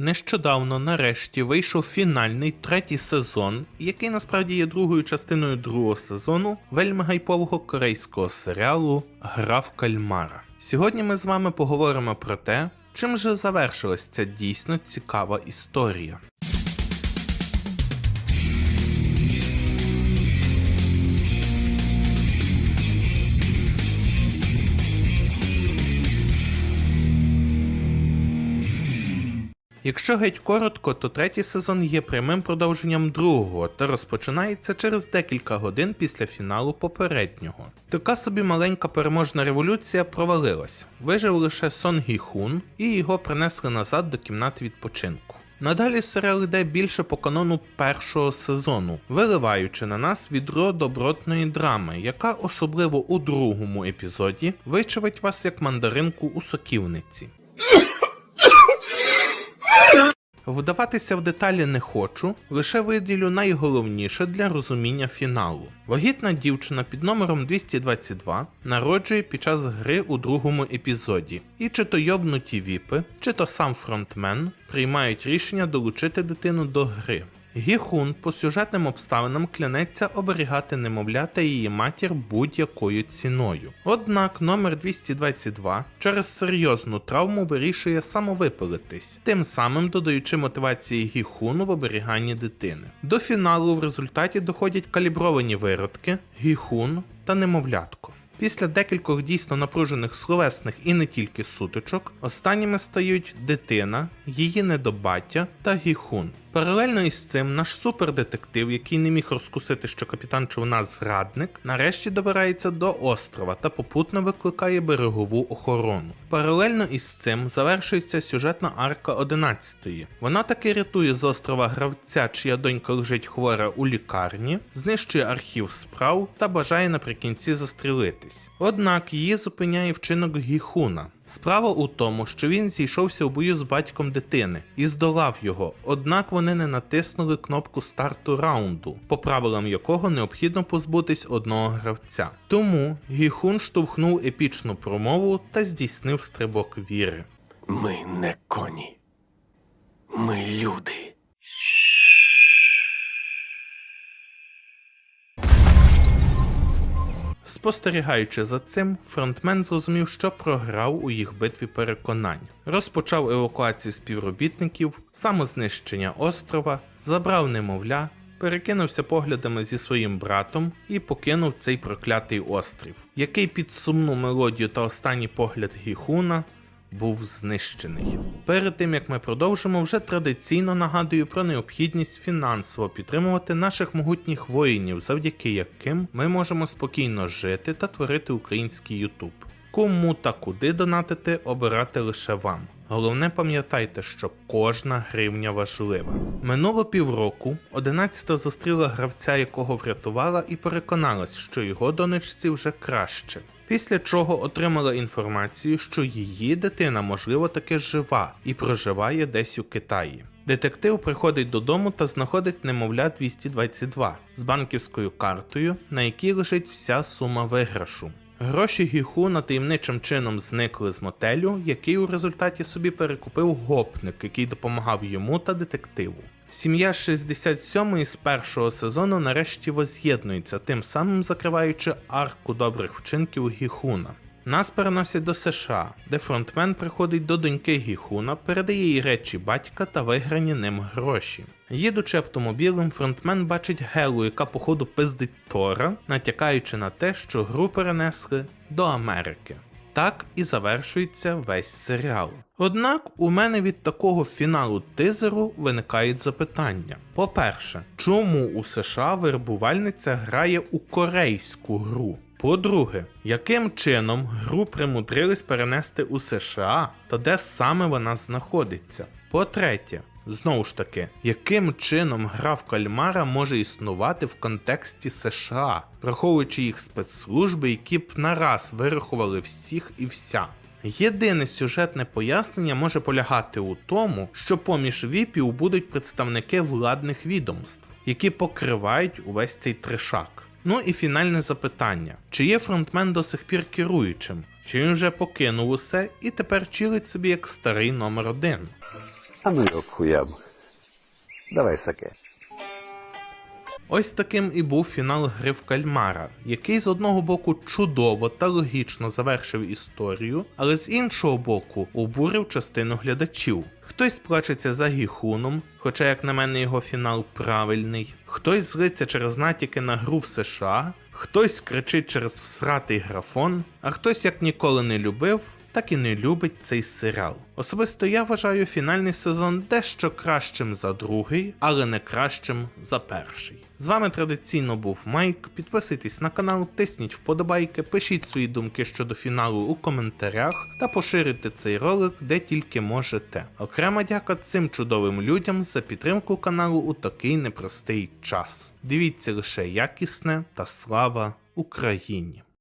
Нещодавно нарешті вийшов фінальний третій сезон, який насправді є другою частиною другого сезону вельми гайпового корейського серіалу Гра в кальмара. Сьогодні ми з вами поговоримо про те, чим же завершилась ця дійсно цікава історія. Якщо геть коротко, то третій сезон є прямим продовженням другого та розпочинається через декілька годин після фіналу попереднього. Така собі маленька переможна революція провалилась. Вижив лише Сон Гі Хун і його принесли назад до кімнати відпочинку. Надалі серіал йде більше по канону першого сезону, виливаючи на нас відро добротної драми, яка особливо у другому епізоді вичавить вас як мандаринку у соківниці. Вдаватися в деталі не хочу, лише виділю найголовніше для розуміння фіналу. Вагітна дівчина під номером 222 народжує під час гри у другому епізоді, і чи то йобнуті віпи, чи то сам фронтмен приймають рішення долучити дитину до гри. Гіхун по сюжетним обставинам клянеться оберігати немовля та її матір будь-якою ціною. Однак номер 222 через серйозну травму вирішує самовипилитись, тим самим додаючи мотивації Гіхуну в оберіганні дитини. До фіналу в результаті доходять калібровані виродки, Гіхун та немовлятко. Після декількох дійсно напружених словесних і не тільки сутичок, останніми стають дитина, її недобаття та гіхун. Паралельно із цим наш супердетектив, який не міг розкусити, що капітан човна зрадник, нарешті добирається до острова та попутно викликає берегову охорону. Паралельно із цим завершується сюжетна арка 11-ї. Вона таки рятує з острова гравця, чия донька лежить хвора у лікарні, знищує архів справ та бажає наприкінці застрілитись. Однак її зупиняє вчинок Гіхуна. Справа у тому, що він зійшовся у бою з батьком дитини і здолав його, однак вони не натиснули кнопку старту раунду, по правилам якого необхідно позбутись одного гравця. Тому Гіхун штовхнув епічну промову та здійснив стрибок віри. Ми не коні. Ми люди. Спостерігаючи за цим, фронтмен зрозумів, що програв у їх битві переконань. Розпочав евакуацію співробітників, самознищення острова, забрав немовля, перекинувся поглядами зі своїм братом і покинув цей проклятий острів, який під сумну мелодію та останній погляд Гіхуна був знищений. Перед тим як ми продовжимо, вже традиційно нагадую про необхідність фінансово підтримувати наших могутніх воїнів, завдяки яким ми можемо спокійно жити та творити український Ютуб. Кому та куди донатити, обирати лише вам. Головне пам'ятайте, що кожна гривня важлива. Минуло півроку, 11-та зустріла гравця, якого врятувала, і переконалась, що його донечці вже краще. Після чого отримала інформацію, що її дитина, можливо, таки жива і проживає десь у Китаї. Детектив приходить додому та знаходить немовля 222 з банківською картою, на якій лежить вся сума виграшу. Гроші Гіхуна таємничим чином зникли з мотелю, який у результаті собі перекупив гопник, який допомагав йому та детективу. Сім'я 67-ї з першого сезону нарешті воз'єднується, тим самим закриваючи арку добрих вчинків Гіхуна. Нас переносять до США, де фронтмен приходить до доньки Гіхуна, передає їй речі батька та виграні ним гроші. Їдучи автомобілем, фронтмен бачить Гелу, яка походу пиздить Тора, натякаючи на те, що гру перенесли до Америки. Так і завершується весь серіал. Однак у мене від такого фіналу тизеру виникають запитання. По-перше, чому у США вербувальниця грає у корейську гру? По-друге, яким чином гру примудрились перенести у США та де саме вона знаходиться? По-третє, знову ж таки, яким чином гра в кальмара може існувати в контексті США, враховуючи їх спецслужби, які б нараз вирахували всіх і вся. Єдине сюжетне пояснення може полягати у тому, що поміж віпів будуть представники владних відомств, які покривають увесь цей трешак. Ну і фінальне запитання: чи є фронтмен до сих пір керуючим? Чи він вже покинув усе і тепер чилить собі як старий номер один? А ну його хуям. Давай саке. Ось таким і був фінал гри в кальмара, який з одного боку чудово та логічно завершив історію, але з іншого боку обурив частину глядачів. Хтось плачеться за гіхуном, хоча, як на мене, його фінал правильний, хтось злиться через натяки на гру в США, хтось кричить через всратий графон, а хтось як ніколи не любив, так і не любить цей серіал. Особисто я вважаю фінальний сезон дещо кращим за другий, але не кращим за перший. З вами традиційно був Майк. Підписуйтесь на канал, тисніть вподобайки, пишіть свої думки щодо фіналу у коментарях та поширюйте цей ролик де тільки можете. Окрема дяка цим чудовим людям за підтримку каналу у такий непростий час. Дивіться лише якісне та слава Україні!